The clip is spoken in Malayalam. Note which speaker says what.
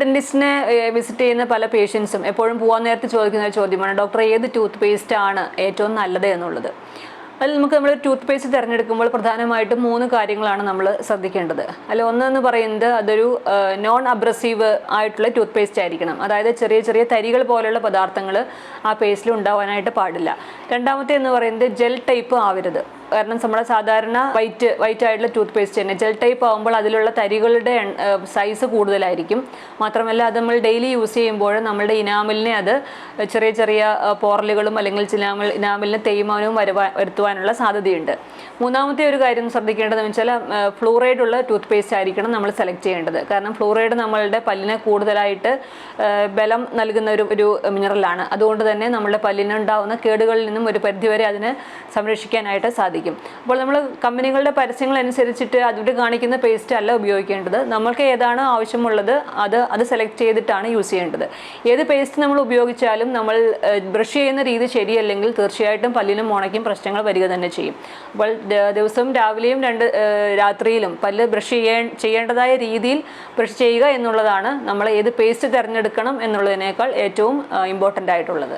Speaker 1: ഡെന്റിസ്റ്റിനെ വിസിറ്റ് ചെയ്യുന്ന പല പേഷ്യൻസും എപ്പോഴും പോകാൻ നേരത്തെ ചോദിക്കുന്ന ഒരു ചോദ്യമാണ് ഡോക്ടർ ഏത് ടൂത്ത് പേസ്റ്റ് ആണ് ഏറ്റവും നല്ലത് എന്നുള്ളത്? അതിൽ നമുക്ക് നമ്മൾ ടൂത്ത് പേസ്റ്റ് തിരഞ്ഞെടുക്കുമ്പോൾ പ്രധാനമായിട്ടും മൂന്ന് കാര്യങ്ങളാണ് നമ്മൾ ശ്രദ്ധിക്കേണ്ടത്. അതിൽ ഒന്നെന്ന് പറയുന്നത് അതൊരു നോൺ അബ്രസീവ് ആയിട്ടുള്ള ടൂത്ത് പേസ്റ്റ് ആയിരിക്കണം. അതായത് ചെറിയ ചെറിയ തരികൾ പോലെയുള്ള പദാർത്ഥങ്ങൾ ആ പേസ്റ്റിൽ ഉണ്ടാവാനായിട്ട് പാടില്ല. രണ്ടാമത്തെ എന്ന് പറയുന്നത് ജെൽ ടൈപ്പ് ആവരുത്. കാരണം നമ്മുടെ സാധാരണ വൈറ്റ് വൈറ്റ് ആയിട്ടുള്ള ടൂത്ത് പേസ്റ്റ് തന്നെ. ജെൽ ടൈപ്പ് ആകുമ്പോൾ അതിലുള്ള തരികളുടെ സൈസ് കൂടുതലായിരിക്കും. മാത്രമല്ല അത് നമ്മൾ ഡെയിലി യൂസ് ചെയ്യുമ്പോൾ നമ്മുടെ ഇനാമലിനെ അത് ചെറിയ ചെറിയ പോറലുകളും അല്ലെങ്കിൽ ഇനാമൽ ഇനാമലിന് തേയ്മാനവും വരുവാ വരുത്തുവാനുള്ള സാധ്യതയുണ്ട്. മൂന്നാമത്തെ ഒരു കാര്യം ശ്രദ്ധിക്കേണ്ടതെന്ന് വെച്ചാൽ ഫ്ലൂറൈഡ് ഉള്ള ടൂത്ത് പേസ്റ്റ് ആയിരിക്കണം നമ്മൾ സെലക്ട് ചെയ്യേണ്ടത്. കാരണം ഫ്ലൂറൈഡ് നമ്മളുടെ പല്ലിനെ കൂടുതലായിട്ട് ബലം നൽകുന്ന ഒരു ഒരു മിനറലാണ് അതുകൊണ്ട് തന്നെ നമ്മുടെ പല്ലിനുണ്ടാവുന്ന കേടുകളിൽ നിന്നും ഒരു പരിധിവരെ അതിനെ സംരക്ഷിക്കാനായിട്ട് സാധിക്കും. അപ്പോൾ നമ്മൾ കമ്പനികളുടെ പരസ്യങ്ങൾ അനുസരിച്ചിട്ട് അതിവിടെ കാണിക്കുന്ന പേസ്റ്റ് അല്ല ഉപയോഗിക്കേണ്ടത്. നമ്മൾക്ക് ഏതാണ് ആവശ്യമുള്ളത് അത് അത് സെലക്ട് ചെയ്തിട്ടാണ് യൂസ് ചെയ്യേണ്ടത്. ഏത് പേസ്റ്റ് നമ്മൾ ഉപയോഗിച്ചാലും നമ്മൾ ബ്രഷ് ചെയ്യുന്ന രീതി ശരിയല്ലെങ്കിൽ തീർച്ചയായിട്ടും പല്ലിനും മുണയ്ക്കും പ്രശ്നങ്ങൾ വരിക തന്നെ ചെയ്യും. അപ്പോൾ ദിവസം ദിവസവും രാവിലെയും രണ്ട് രാത്രിയിലും പല്ല് ബ്രഷ് ചെയ്യേ ചെയ്യേണ്ടതായ രീതിയിൽ ബ്രഷ് ചെയ്യുക എന്നുള്ളതാണ് നമ്മൾ ഏത് പേസ്റ്റ് തിരഞ്ഞെടുക്കണം എന്നുള്ളതിനേക്കാൾ ഏറ്റവും ഇമ്പോർട്ടന്റ് ആയിട്ടുള്ളത്.